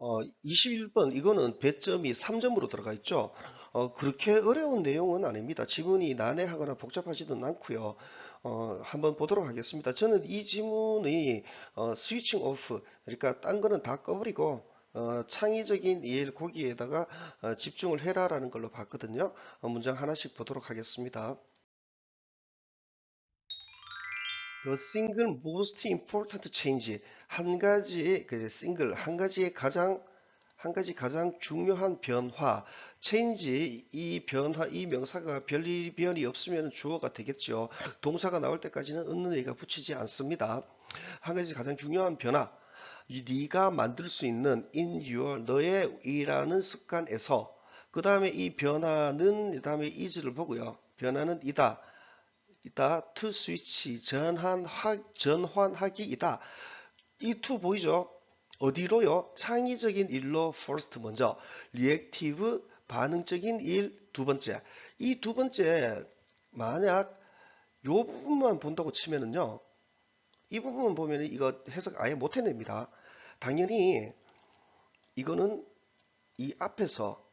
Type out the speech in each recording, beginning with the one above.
어, 21번 이거는 배점이 3점으로 들어가 있죠. 어, 그렇게 어려운 내용은 아닙니다. 지문이 난해하거나 복잡하지는 않고요. 어, 한번 보도록 하겠습니다. 저는 이 지문이 어, 스위칭 오프 그러니까 딴 거는 다 꺼버리고 어, 창의적인 일 거기에다가 어, 집중을 해라라는 걸로 봤거든요. 어, 문장 하나씩 보도록 하겠습니다. The single most important change 한 가지 그 싱글 한 가지의 가장 한 가지 가장 중요한 변화 change 이 변화 이 명사가 별일 변이 없으면 주어가 되겠죠. 동사가 나올 때까지는 없는 얘기가 붙이지 않습니다. 한 가지 가장 중요한 변화 이 네가 만들 수 있는 in your 너의 이라는 습관에서 그 다음에 이 변화는 그 다음에 is를 보고요. 변화는 이다 이다. to switch 전환하, 전환하기이다. 이 to 보이죠? 어디로요? 창의적인 일로 first 먼저 reactive 반응적인 일 두 번째. 이 두 번째 만약 요 부분만 본다고 치면은요 이 부분만 보면 이거 해석 아예 못 해냅니다. 당연히 이거는 이 앞에서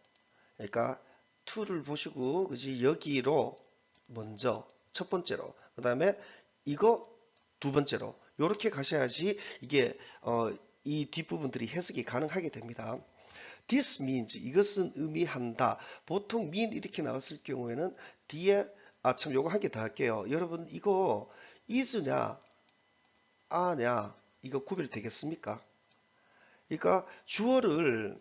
그러니까 to를 보시고 그지 여기로 먼저 첫 번째로 그 다음에 이거 두 번째로 이렇게 가셔야지 이게 어, 이 뒷부분들이 해석이 가능하게 됩니다. This means 이것은 의미한다. 보통 mean 이렇게 나왔을 경우에는 뒤에 아 참 요거 한 개 더 할게요. 여러분 이거 is냐 아냐 이거 구별 되겠습니까? 그러니까 주어를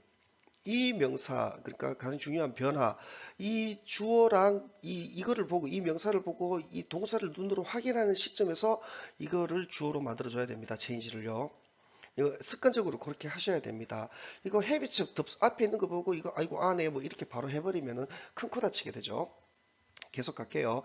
이 명사 그러니까 가장 중요한 변화 이 주어랑 이 이거를 보고 이 명사를 보고 이 동사를 눈으로 확인하는 시점에서 이거를 주어로 만들어 줘야 됩니다. 체인지를요. 이거 습관적으로 그렇게 하셔야 됩니다. 이거 헤비츠 앞에 있는 거 보고 이거 아이고 안에 뭐 이렇게 바로 해버리면은 큰 코 다치게 되죠. 계속 갈게요.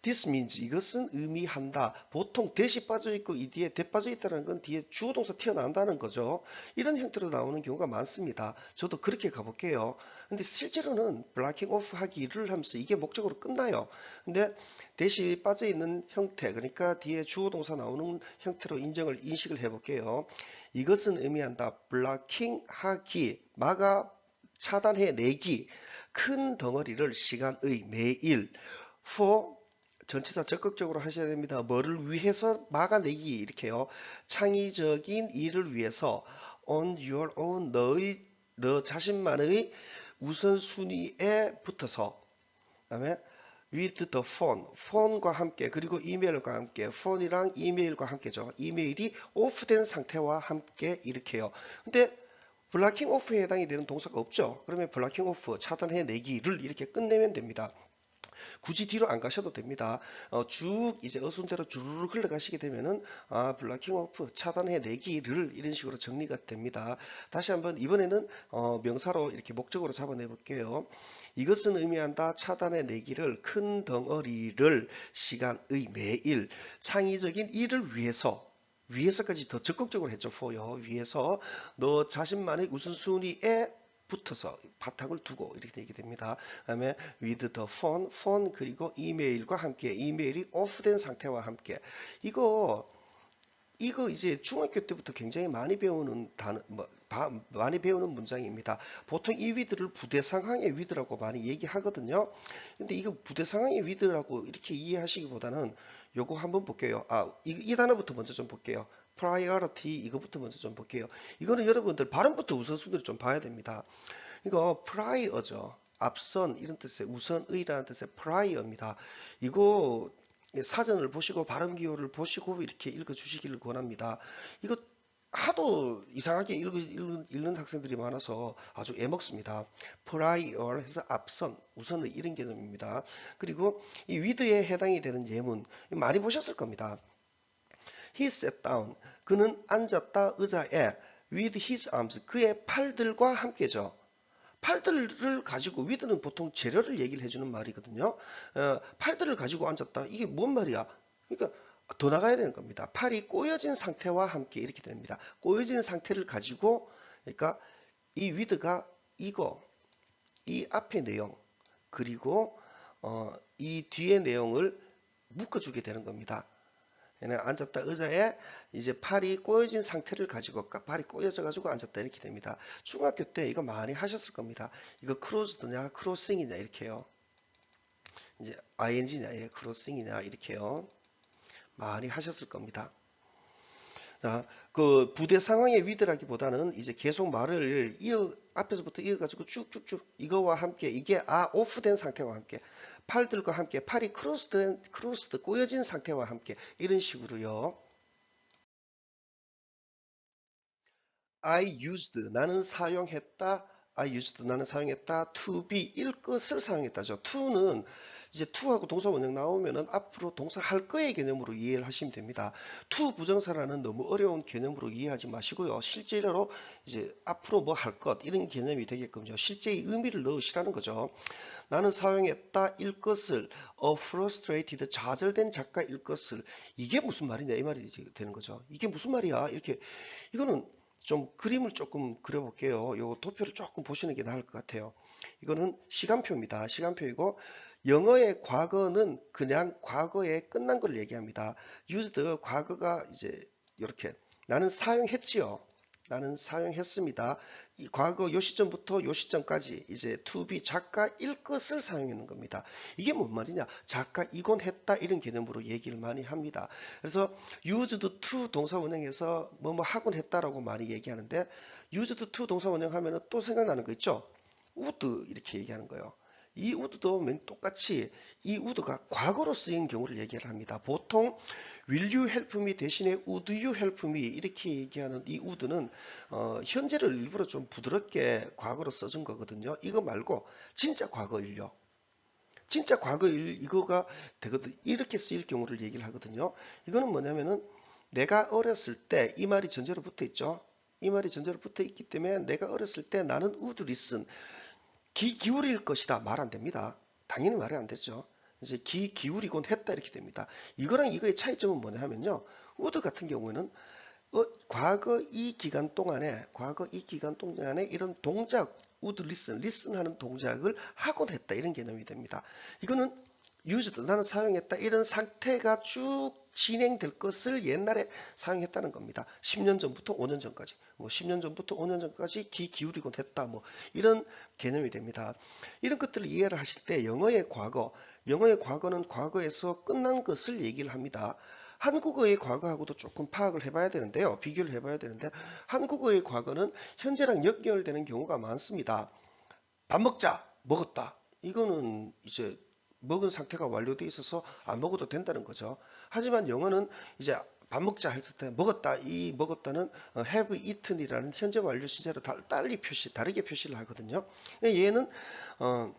This means 이것은 의미한다. 보통 대시 빠져 있고 이 뒤에 대 빠져 있다는 건 뒤에 주어 동사 튀어나온다는 거죠. 이런 형태로 나오는 경우가 많습니다. 저도 그렇게 가볼게요. 근데 실제로는 블라킹 오프 하기를 하면서 이게 목적으로 끝나요. 근데 대시 빠져 있는 형태 그러니까 뒤에 주어 동사 나오는 형태로 인정을 인식을 해볼게요. 이것은 의미한다. 블라킹 하기 막아 차단해 내기 큰 덩어리를 시간의 매일 for 전치사 적극적으로 하셔야 됩니다. 뭐를 위해서 막아내기 이렇게요. 창의적인 일을 위해서 on your own 너의 너 자신만의 우선순위에 붙어서 그다음에 with the phone, 폰과 함께 그리고 이메일과 함께 폰이랑 이메일과 함께죠. 이메일이 오프된 상태와 함께 이렇게요. 근데 블라킹 오프에 해당이 되는 동사가 없죠. 그러면 블라킹 오프 차단해 내기를 이렇게 끝내면 됩니다. 굳이 뒤로 안 가셔도 됩니다. 어, 쭉 이제 어순대로 주르륵 흘러가시게 되면은 아 블라킹 오프 차단해 내기를 이런 식으로 정리가 됩니다. 다시 한번 이번에는 어, 명사로 이렇게 목적으로 잡아내 볼게요. 이것은 의미한다 차단해 내기를 큰 덩어리를 시간의 매일 창의적인 일을 위해서 위에서까지 더 적극적으로 했죠. 포요. 위에서 너 자신만의 우선순위에 붙어서 바탕을 두고 이렇게 되게 됩니다. 다음에 with the phone, phone 그리고 이메일과 함께 이메일이 오프된 상태와 함께 이거 이거 이제 중학교 때부터 굉장히 많이 배우는 단어, 뭐, 바, 많이 배우는 문장입니다. 보통 이 위드를 부대 상황의 위드라고 많이 얘기하거든요. 근데 이거 부대 상황의 위드라고 이렇게 이해하시기보다는 요거 한번 볼게요. 아, 이, 이 단어부터 먼저 좀 볼게요. priority 이거부터 먼저 좀 볼게요. 이거는 여러분들 발음부터 우선순위를 좀 봐야 됩니다. 이거 prior죠. 앞선 이런 뜻의 우선의라는 뜻의 prior입니다. 이거 사전을 보시고 발음 기호를 보시고 이렇게 읽어 주시기를 권합니다. 이거 하도 이상하게 읽, 읽는, 학생들이 많아서 아주 애먹습니다. prior 해서 앞선, 우선의 이런 개념입니다. 그리고 이 with에 해당이 되는 예문 많이 보셨을 겁니다. He sat down. 그는 앉았다 의자에 with his arms. 그의 팔들과 함께죠. 팔들을 가지고 with는 보통 재료를 얘기를 해주는 말이거든요. 어, 팔들을 가지고 앉았다. 이게 뭔 말이야? 그러니까 더 나가야 되는 겁니다. 팔이 꼬여진 상태와 함께 이렇게 됩니다. 꼬여진 상태를 가지고 그러니까 이 with가 이거 이 앞의 내용 그리고 어, 이 뒤의 내용을 묶어주게 되는 겁니다. 앉았다 의자에 이제 팔이 꼬여진 상태를 가지고 까- 팔이 꼬여져 가지고 앉았다 이렇게 됩니다. 중학교 때 이거 많이 하셨을 겁니다. 이거 크로즈드냐 크로싱이냐 이렇게요. 이제 ing냐 예, 크로싱이냐 이렇게요. 많이 하셨을 겁니다. 자, 그 부대 상황의 위드라기보다는 이제 계속 말을 이어 앞에서부터 이어가지고 쭉쭉쭉 이거와 함께 이게 아 오프된 상태와 함께 팔들과 함께 팔이 크로스된 크로스드 꼬여진 상태와 함께 이런 식으로요. I used 나는 사용했다. I used 나는 사용했다. to be 일 것을 사용했다죠. to는 이제 to하고 동사 원형 나오면은 앞으로 동사 할 거의 개념으로 이해를 하시면 됩니다. to 부정사라는 너무 어려운 개념으로 이해하지 마시고요. 실제로 이제 앞으로 뭐 할 것 이런 개념이 되게끔요. 실제의 의미를 넣으시라는 거죠. 나는 사용했다 일 것을 a frustrated 좌절된 작가 일 것을 이게 무슨 말이냐 이 말이 되는 거죠. 이게 무슨 말이야? 이렇게 이거는 좀 그림을 조금 그려볼게요. 요 도표를 조금 보시는 게 나을 것 같아요. 이거는 시간표입니다. 시간표이고 영어의 과거는 그냥 과거에 끝난 걸 얘기합니다. used 과거가 이제 이렇게 나는 사용했지요. 나는 사용했습니다. 이 과거 요 시점부터 요 시점까지 이제 to be 작가 일 것을 사용하는 겁니다. 이게 뭔 말이냐? 작가 이곤 했다 이런 개념으로 얘기를 많이 합니다. 그래서 used to 동사 원형에서 뭐뭐 하곤 했다라고 많이 얘기하는데 used to 동사 원형 하면은 또 생각나는 거 있죠? Would 이렇게 얘기하는 거예요. 이 would도 맨 똑같이 이 would가 과거로 쓰인 경우를 얘기를 합니다. 보통 will you help me 대신에 would you help me 이렇게 얘기하는 이 would는 어, 현재를 일부러 좀 부드럽게 과거로 써준 거거든요. 이거 말고 진짜 과거일요. 진짜 과거 일 이거가 되거든 이렇게 쓰일 경우를 얘기를 하거든요. 이거는 뭐냐면은 내가 어렸을 때 이 말이 전제로 붙어 있죠. 이 말이 전제로 붙어 있기 때문에 내가 어렸을 때 나는 귀 기울일 것이다 말 안 됩니다. 당연히 말이 안 되죠. 이제 귀 기울이곤 했다 이렇게 됩니다. 이거랑 이거의 차이점은 뭐냐 하면요. 우드 같은 경우에는 어, 과거 이 기간 동안에 과거 이 기간 동안에 이런 동작 우드 리슨 리슨 하는 동작을 하곤 했다 이런 개념이 됩니다. 이거는 used 나는 사용했다 이런 상태가 쭉 진행될 것을 옛날에 사용했다는 겁니다. 10년 전부터 5년 전까지 뭐 10년 전부터 5년 전까지 귀 기울이곤 했다 뭐 이런 개념이 됩니다. 이런 것들을 이해를 하실 때 영어의 과거 영어의 과거는 과거에서 끝난 것을 얘기를 합니다. 한국어의 과거하고도 조금 파악을 해봐야 되는데요. 비교를 해봐야 되는데 한국어의 과거는 현재랑 연결되는 경우가 많습니다. 밥 먹자 먹었다 이거는 이제 먹은 상태가 완료돼 있어서 안 먹어도 된다는 거죠. 하지만 영어는 이제 밥 먹자 했을 때 먹었다 이 먹었다는 어, have eaten이라는 현재 완료 시제로 달- 달리 표시 다르게 표시를 하거든요. 얘는 어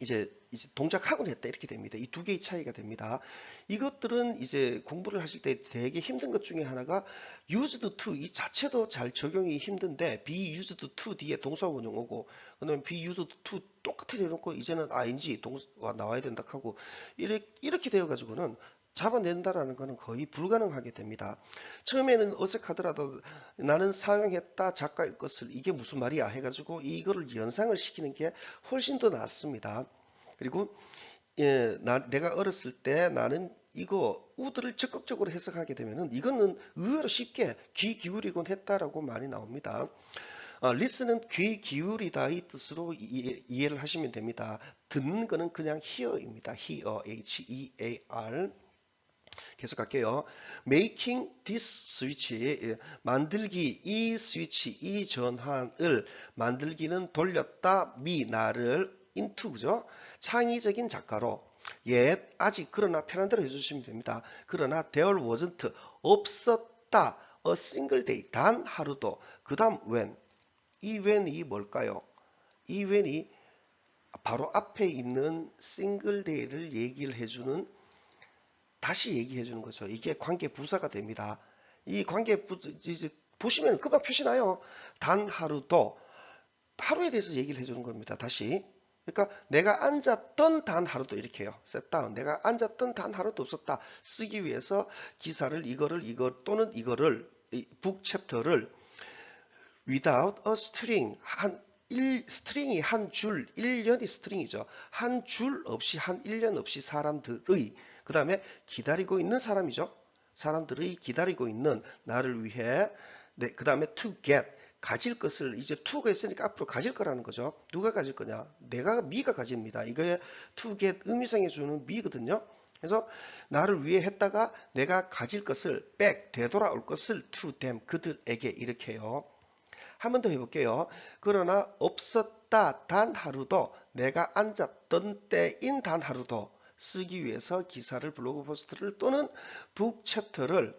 이제 이제 동작하곤 했다 이렇게 됩니다. 이 두 개의 차이가 됩니다. 이것들은 이제 공부를 하실 때 되게 힘든 것 중에 하나가 used to 이 자체도 잘 적용이 힘든데 be used to 뒤에 동사 원형 오고 그다음에 be used to 똑같이 해놓고 이제는 ing 동사가 나와야 된다 하고 이렇게 이렇게 되어 가지고는 잡아낸다라는 것은 거의 불가능하게 됩니다. 처음에는 어색하더라도 나는 사용했다 작가의 것을 이게 무슨 말이야 해가지고 이거를 연상을 시키는 게 훨씬 더 낫습니다. 그리고 예, 나, 내가 어렸을 때 나는 이거 우드를 적극적으로 해석하게 되면은 이거는 의외로 쉽게 귀 기울이곤 했다라고 많이 나옵니다. 어, listen은 귀 기울이다 이 뜻으로 이, 이해 를 하시면 됩니다. 듣는 거는 그냥 hear입니다. hear, H-E-A-R. 계속 갈게요. Making this switch, 예, 만들기 이 스위치, 이 전환을 만들기는 돌렸다, 미 나를 into 그죠? 창의적인 작가로 yet 아직 그러나 편한 대로 해주시면 됩니다. 그러나 there wasn't 없었다 a single day 단 하루도 그 다음 when 이 when이 뭘까요? 이 when이 바로 앞에 있는 single day를 얘기를 해주는 다시 얘기해 주는 거죠. 이게 관계 부사가 됩니다. 이 관계 부 이제 보시면 금방 표시 나요. 단 하루도 하루에 대해서 얘기를 해 주는 겁니다. 다시. 그러니까 내가 앉았던 단 하루도 이렇게 해요. 셋다운. 내가 앉았던 단 하루도 없었다. 쓰기 위해서 기사를 이거를 이거 또는 이거를 북 챕터를 without a string 한 일, 스트링이 한 줄, 1년이 스트링이죠. 한 줄 없이, 한 1년 없이 사람들의, 그 다음에 기다리고 있는 사람이죠. 사람들이 기다리고 있는 나를 위해 네, 그 다음에 to get 가질 것을 이제 to가 있으니까 앞으로 가질 거라는 거죠. 누가 가질 거냐? 내가 미가 가집니다. 이거에 to get 의미상에 주는 미거든요. 그래서 나를 위해 했다가 내가 가질 것을 back 되돌아올 것을 to them 그들에게 이렇게 해요. 한 번 더 해볼게요. 그러나 없었다 단 하루도 내가 앉았던 때인 단 하루도 쓰기 위해서 기사를 블로그 포스트를 또는 북 챕터를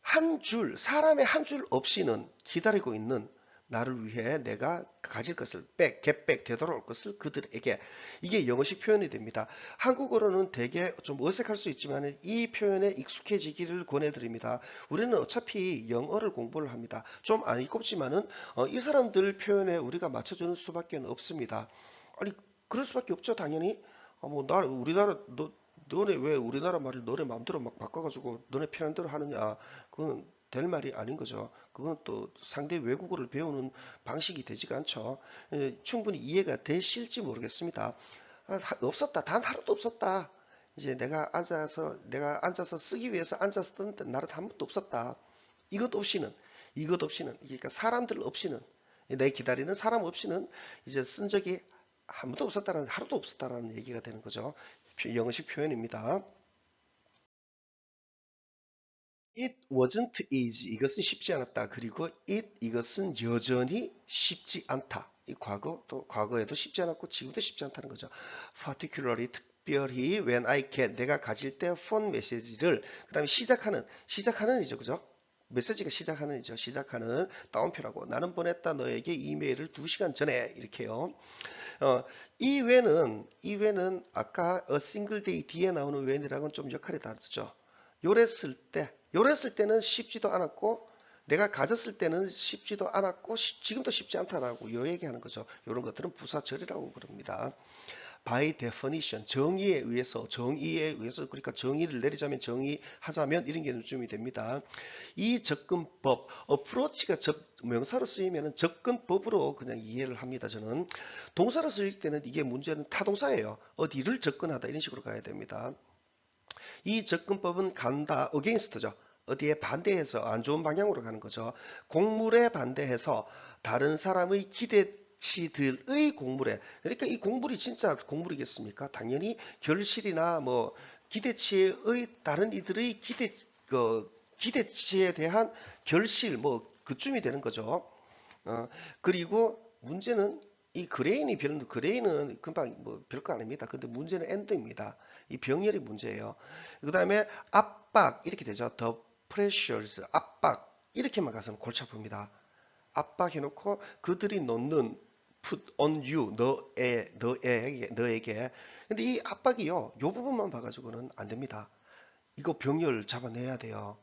한 줄, 사람의 한 줄 없이는 기다리고 있는 나를 위해 내가 가질 것을 백, getback 되돌아올 것을 그들에게 이게 영어식 표현이 됩니다. 한국어로는 되게 좀 어색할 수 있지만 이 표현에 익숙해지기를 권해드립니다. 우리는 어차피 영어를 공부를 합니다. 좀 안 읽겁지만은 어, 이 사람들 표현에 우리가 맞춰주는 수밖에 없습니다. 아니 그럴 수밖에 없죠 당연히. 어, 뭐 나, 우리나라 너 너네 왜 우리나라 말을 너네 마음대로 막 바꿔가지고 너네 편한 대로 하느냐 그건 될 말이 아닌 거죠. 그건 또 상대 외국어를 배우는 방식이 되지가 않죠. 예, 충분히 이해가 되실지 모르겠습니다. 아, 하- 없었다. 단 하루도 없었다. 이제 내가 앉아서 내가 앉아서 쓰기 위해서 앉았던 때 나를 한 번도 없었다. 이것 없이는 이것 없이는 그러니까 사람들 없이는 내 기다리는 사람 없이는 이제 쓴 적이 한 번도 없었다는 하루도 없었다라는 얘기가 되는 거죠. 표- 영어식 표현입니다. It wasn't easy. 이것은 쉽지 않았다. 그리고 it 이것은 여전히 쉽지 않다. 이 과거 또 과거에도 쉽지 않았고 지금도 쉽지 않다는 거죠. Particularly 특별히 when I get 내가 가질 때 phone 메시지를 그다음에 시작하는 시작하는이죠, 그죠? 메시지가 시작하는이죠. 시작하는 따옴표라고 나는 보냈다 너에게 이메일을 2시간 전에 이렇게요. 어, 이 외는 이 외는 아까 a single day 뒤에 나오는 when이랑은 좀 역할이 다르죠. 요랬을 때, 요랬을 때는 쉽지도 않았고 내가 가졌을 때는 쉽지도 않았고 쉽- 지금도 쉽지 않다라고 요 얘기하는 거죠. 이런 것들은 부사절이라고 그럽니다. By definition 정의에 의해서 정의에 의해서 그러니까 정의를 내리자면 정의하자면 이런 개념이 됩니다. 이 접근법 approach가 접, 명사로 쓰이면 접근법으로 그냥 이해를 합니다. 저는 동사로 쓰일 때는 이게 문제는 타동사예요. 어디를 접근하다 이런 식으로 가야 됩니다. 이 접근법은 간다 against죠. 어디에 반대해서 안 좋은 방향으로 가는 거죠. 공물에 반대해서 다른 사람의 기대 치들의 공물에 그러니까 이 공물이 진짜 공물이겠습니까? 당연히 결실이나 뭐 기대치의 다른 이들의 기대 그 기대치에 대한 결실 뭐 그쯤이 되는 거죠. 어, 그리고 문제는 이 그레인이 별 그레인은 금방 뭐 별거 아닙니다. 근데 문제는 엔드입니다. 이 병렬이 문제예요. 그 다음에 압박 이렇게 되죠. The pressures 압박 이렇게만 가서는 골치 아픕니다. 압박해놓고 그들이 놓는 put on you 너에 너에게 너에게 근데 이 압박이요 요 부분만 봐가지고는 안 됩니다. 이거 병렬 잡아내야 돼요.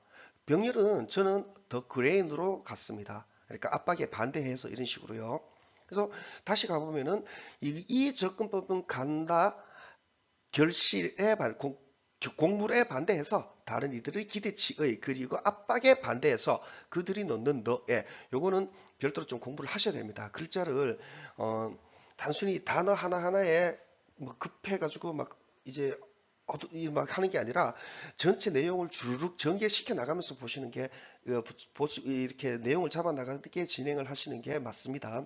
병렬은 저는 더 그레인으로 갔습니다. 그러니까 압박에 반대해서 이런 식으로요. 그래서 다시 가보면은 이, 이 접근법은 간다 결실에 반 공, 공물에 반대해서 다른 이들의 기대치의 그리고 압박에 반대해서 그들이 넣는 너에 요거는 별도로 좀 공부를 하셔야 됩니다. 글자를 어, 단순히 단어 하나 하나에 뭐 급해가지고 막 이제 이막 하는 게 아니라 전체 내용을 주르륵 전개시켜 나가면서 보시는 게 어, 이렇게 내용을 잡아 나가게 진행을 하시는 게 맞습니다.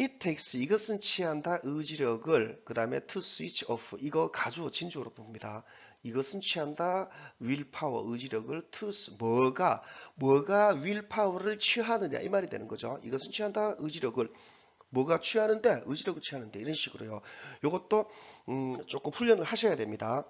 It takes 이것은 취한다 의지력을 그 다음에 to switch off 이거 가주 진주어로 봅니다. 이것은 취한다 willpower 의지력을 to 뭐가 뭐가 willpower를 취하느냐 이 말이 되는 거죠. 이것은 취한다 의지력을 뭐가 취하는데 의지력을 취하는데 이런 식으로요. 이것도 음, 조금 훈련을 하셔야 됩니다.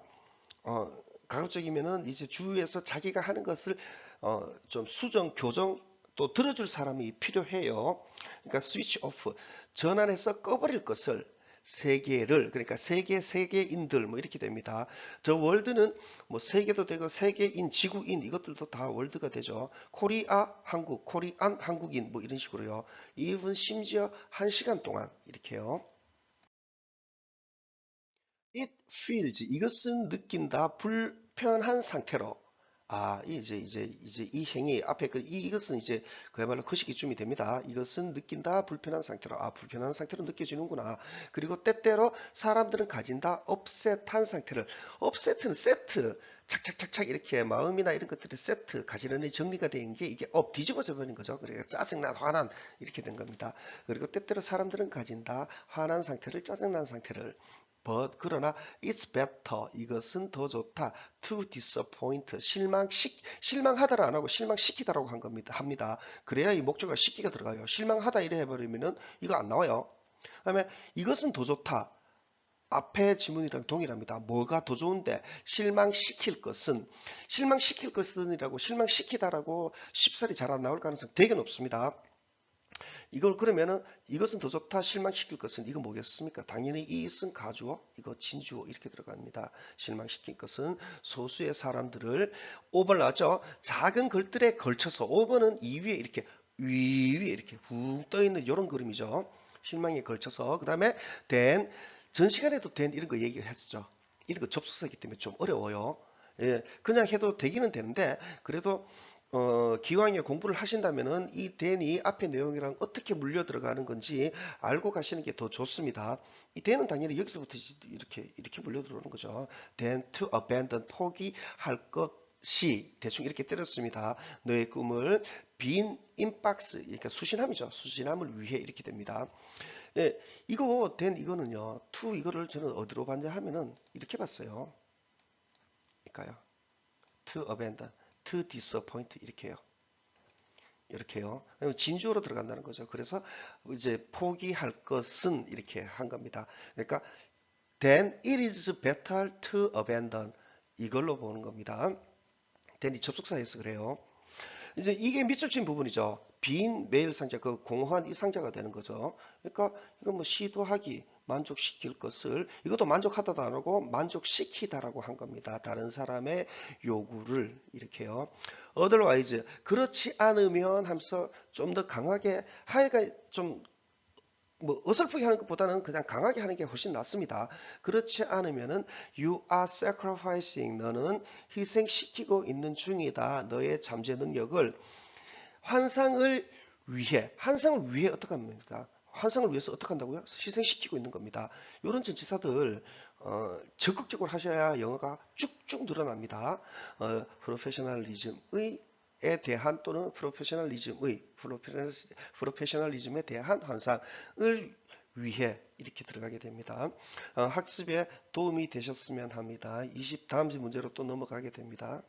어, 가급적이면은 이제 주위에서 자기가 하는 것을 어, 좀 수정 교정 또 들어줄 사람이 필요해요. 그러니까 스위치 오프 전환해서 꺼버릴 것을 세계를 그러니까 세계 세계인들 뭐 이렇게 됩니다. 저 월드는 뭐 세계도 되고 세계인 지구인 이것들도 다 월드가 되죠. 코리아 한국 코리안 한국인 뭐 이런 식으로요. 이분 심지어 한 시간 동안 이렇게요. It feels 이것은 느낀다 불편한 상태로 아, 이제 이제 이제 이 행위 앞에 그 이, 이것은 이제 그야말로 거시기쯤이 됩니다. 이것은 느낀다 불편한 상태로 아 불편한 상태로 느껴지는구나. 그리고 때때로 사람들은 가진다 업셋한 상태를 업셋은 세트 착착착착 이렇게 마음이나 이런 것들이 세트 가지런히 정리가 된 게 이게 업 뒤집어져 버린 거죠. 그러니까 짜증난 화난 이렇게 된 겁니다. 그리고 때때로 사람들은 가진다 화난 상태를 짜증난 상태를 but 그러나 it's better. 이것은 더 좋다. To disappoint. 실망시 실망하다를 안 하고 실망시키다라고 한 겁니다 합니다. 그래야 이 목적어가 시키가 들어가요. 실망하다 이래 해버리면은 이거 안 나와요. 그다음에 이것은 더 좋다. 앞에 지문이랑 동일합니다. 뭐가 더 좋은데? 실망시킬 것은. 실망시킬 것은이라고 실망시키다라고 쉽사리 잘 안 나올 가능성 되게 높습니다. 이걸 그러면은 이것은 더 좋다 실망시킬 것은 이거 뭐겠습니까? 당연히 이것은 가주어 이거 진주어 이렇게 들어갑니다. 실망시킬 것은 소수의 사람들을 나왔죠. 작은 글들에 걸쳐서 오버는 이 위에 이렇게 위 위에 이렇게 붕 떠 있는 이런 그림이죠. 실망에 걸쳐서 그 다음에 된 전 시간에도 된 이런 거 얘기했었죠. 이런 거 접속사이기 때문에 좀 어려워요. 예, 그냥 해도 되기는 되는데 그래도 어, 기왕에 공부를 하신다면은 이 den이 앞에 내용이랑 어떻게 물려 들어가는 건지 알고 가시는 게 더 좋습니다. 이 den은 당연히 여기서부터 이렇게 이렇게 물려 들어오는 거죠. then to abandon 포기할 것이 대충 이렇게 때렸습니다. 너의 꿈을 빈 인박스 그러니까 수신함이죠. 수신함을 위해 이렇게 됩니다. 예, 이거 then 이거는요. to 이거를 저는 어디로 봤냐 하면은 이렇게 봤어요. 그러니까요. to abandon to disappoint 이렇게요. 이렇게요. 진주어로 들어간다는 거죠. 그래서 이제 포기할 것은 이렇게 한 겁니다. 그러니까 then it is better to abandon 이걸로 보는 겁니다. then이 접속사에서 그래요. 이제 이게 밑접친 부분이죠. 빈 메일 상자, 그 공허한 이 상자가 되는 거죠. 그러니까 이거 뭐 시도하기, 만족시킬 것을 이것도 하고 만족시키다라고 한 겁니다. 다른 사람의 요구를 이렇게요. otherwise 그렇지 않으면 하면서 좀 더 강하게 하여간 좀뭐 어설프게 하는 것보다는 그냥 강하게 하는 게 훨씬 낫습니다. 그렇지 않으면은 you are sacrificing 너는 희생시키고 있는 중이다. 너의 잠재 능력을 환상을 위해 환상을 위해 어떻게 합니까? 환상을 위해서 어떻게 한다고요? 희생시키고 있는 겁니다. 이런 전치사들 어, 적극적으로 하셔야 영어가 쭉쭉 늘어납니다. 어, 프로페셔널리즘의 에 대한 또는 프로페셔널리즘의 프로페셔널리즘에 대한 환상을 위해 이렇게 들어가게 됩니다. 어, 학습에 도움이 되셨으면 합니다. 20 다음 문제로 또 넘어가게 됩니다.